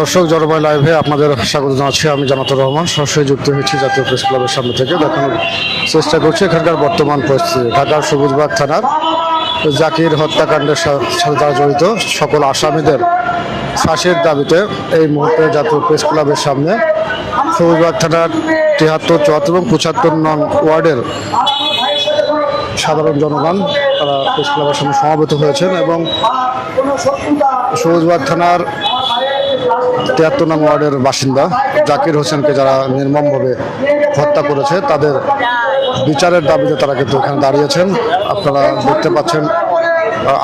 দর্শক জলবায়ু লাইভে আপনাদের স্বাগত জানাচ্ছি। আমি জানাতুর রহমান, সরাসরি যুক্ত হয়েছি জাতীয় প্রেস ক্লাবের সামনে থেকে। দেখানোর চেষ্টা করছি এখানকার বর্তমান পরিস্থিতি। ঢাকার সবুজবাগ থানার জাকির হত্যাকাণ্ডের সাথে যারা জড়িত। সকল আসামিদের ফাঁসির দাবিতে এই মুহূর্তে জাতীয় প্রেস ক্লাবের সামনে সবুজবাগ থানার তিয়াত্তর চুয়াত্তর এবং পঁচাত্তর নং ওয়ার্ডের সাধারণ জনগণ, তারা প্রেস ক্লাবের সামনে সমাবেত হয়েছেন এবং সবুজবাগ থানার তিয়াত্তর নং ওয়ার্ডের বাসিন্দা জাকির হোসেনকে যারা নির্মমভাবে হত্যা করেছে, তাদের বিচারের দাবিতে তারা কিন্তু এখানে দাঁড়িয়েছেন। আপনারা দেখতে পাচ্ছেন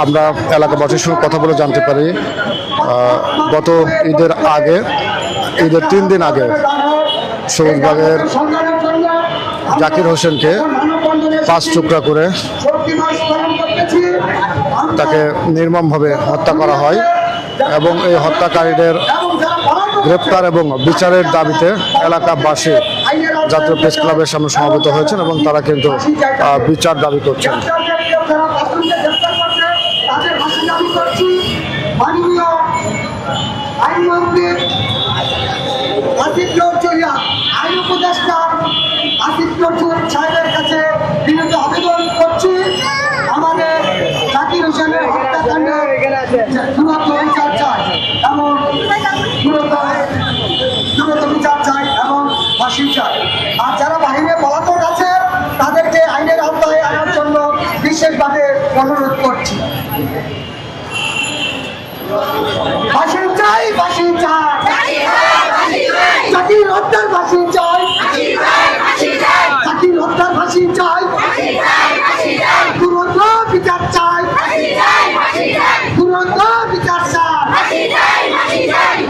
আমরা এলাকাবাসীর সঙ্গে কথা বলে জানতে পারি গত ঈদের আগে, ঈদের তিন দিন আগে সবুজবাগের জাকির হোসেনকে পাঁচ টুকরা করে তাকে নির্মমভাবে হত্যা করা হয় এবং এই হত্যাকারীদের গ্রেপ্তার এবং বিচারের দাবিতে এলাকাবাসী জাতীয় প্রেস ক্লাবের সামনে সমবেত হয়েছেন এবং তারা কিন্তু বিচার দাবি করছেন। আইন উপদেষ্টা আসিফ হত্যাকাণ্ডের দ্রুত বিচার চাই এবং দ্রুত দ্রুত বিচার চাই এবং ফাঁসি চাই আর যারা বাহিরে পলাতক আছে তাদেরকে আইনের আওতায় আনার জন্য বিশেষভাবে অনুরোধ করছি ফাঁসি চাই ফাঁসি চাই জাতির হত্যার ফাঁসি চাই জাতির হত্যার ফাঁসি চাই তুরন্ত বিচার চাই তুরন্ত বিচার চাই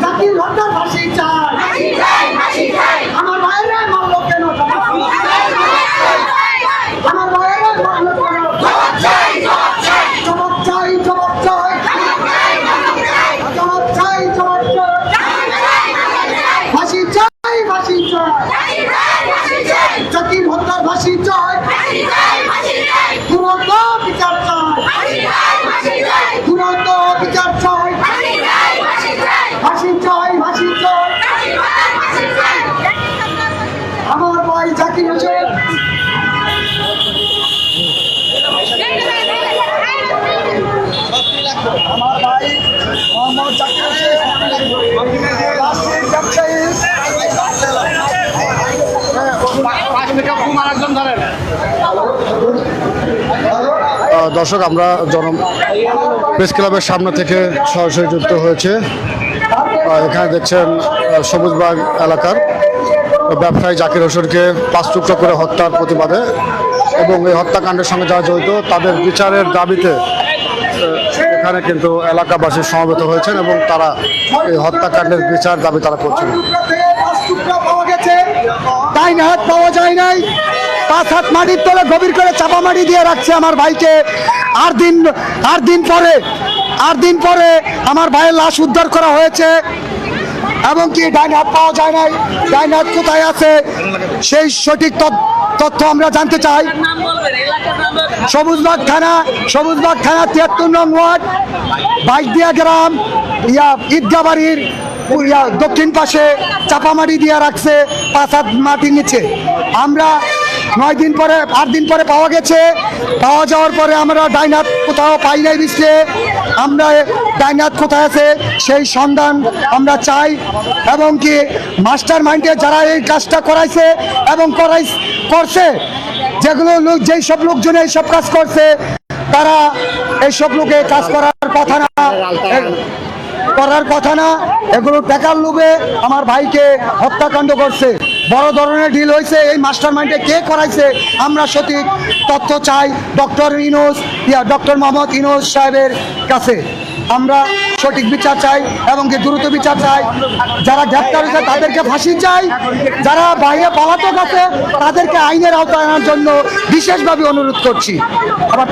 জাতির হত্যার ফাঁসি চাই আমার বাইরে মারলো কেন আমার বাইরে মারলো কেন জবাব চাই জবাব চাই জবাব চাই জবাব চাই জবাব চাই ফাঁসি চাই ফাঁসি চাই জাতির হত্যার ফাঁসি চাই তুরন্ত বিচার চাই তুরন্ত বিচার চাই ফাঁসি চাই ফাঁসি চাই আমার ভাই জাকির হোসেন আমার ভাই মোহাম্মদ জাকির হোসেন দর্শক, আমরা জন প্রেস ক্লাবের সামনে থেকে সরাসরি যুক্ত হয়েছে। এখানে দেখছেন সবুজবাগ এলাকার ব্যবসায়ী জাকির হোসেনকে পাঁচ টুকরো করে হত্যার প্রতিবাদে এবং এই হত্যাকাণ্ডের সঙ্গে যারা জড়িত, তাদের বিচারের দাবিতে এখানে কিন্তু এলাকাবাসী সমবেত হয়েছেন এবং তারা এই হত্যাকাণ্ডের বিচার দাবি তারা করছেন। ডাইন হাত পাওয়া যায় নাই। পাঁচ হাত মাটির তলে গভীর করে চাপা মাটি দিয়ে রাখছে আমার ভাইকে। আর দিন আর দিন পরে, আর দিন পরে আমার ভাইয়ের লাশ উদ্ধার করা হয়েছে। এবং কি ডাইন হাত পাওয়া যায় নাই? ডাইন হাত কোথায় আছে? সেই সঠিক তথ্য আমরা জানতে চাই। সবুজবাগ থানা সবুজবাগ থানা তিয়াত্তর নং ওয়ার্ড, বাইকদিয়া গ্রাম, ইয়া ঈদগা বাড়ির দক্ষিণ পাশে চাপামাটি দিয়ে রাখছে পাঁচ হাত মাটির নিচে। আমরা নয় দিন পরে, আট দিন পরে পাওয়া গেছে। পাওয়া যাওয়ার পরে আমরা ডাইনাথ কোথাও পাই নাই বিশ্বে আমরা ডাইনাথ কোথায় আছে সেই সন্ধান আমরা চাই। এবং কি মাস্টার মাইন্ডে যারা এই কাজটা করাইছে এবং করাই করছে যেগুলো লোক যেই সব লোকজন এই সব কাজ করছে, তারা এইসব লোকে কাজ করার কথা না। করার কথা না। এগুলো টাকার লোভে আমার ভাইকে হত্যাকাণ্ড করছে। বড় ধরনের ডিল হয়েছে। এই মাস্টার মাইন্ডে কে করাইছে? আমরা সঠিক তথ্য চাই ডক্টর ইনোস ইয়া, ডক্টর মোহাম্মদ ইনোস সাহেবের কাছে। আমরা সঠিক বিচার চাই এবং দ্রুত বিচার চাই। যারা গ্রেপ্তার হয়েছে, তাদেরকে ফাঁসি চাই। যারা বাইরে পলাতক আছে, তাদেরকে আইনের আওতায় আনার জন্য বিশেষভাবে অনুরোধ করছি। আবার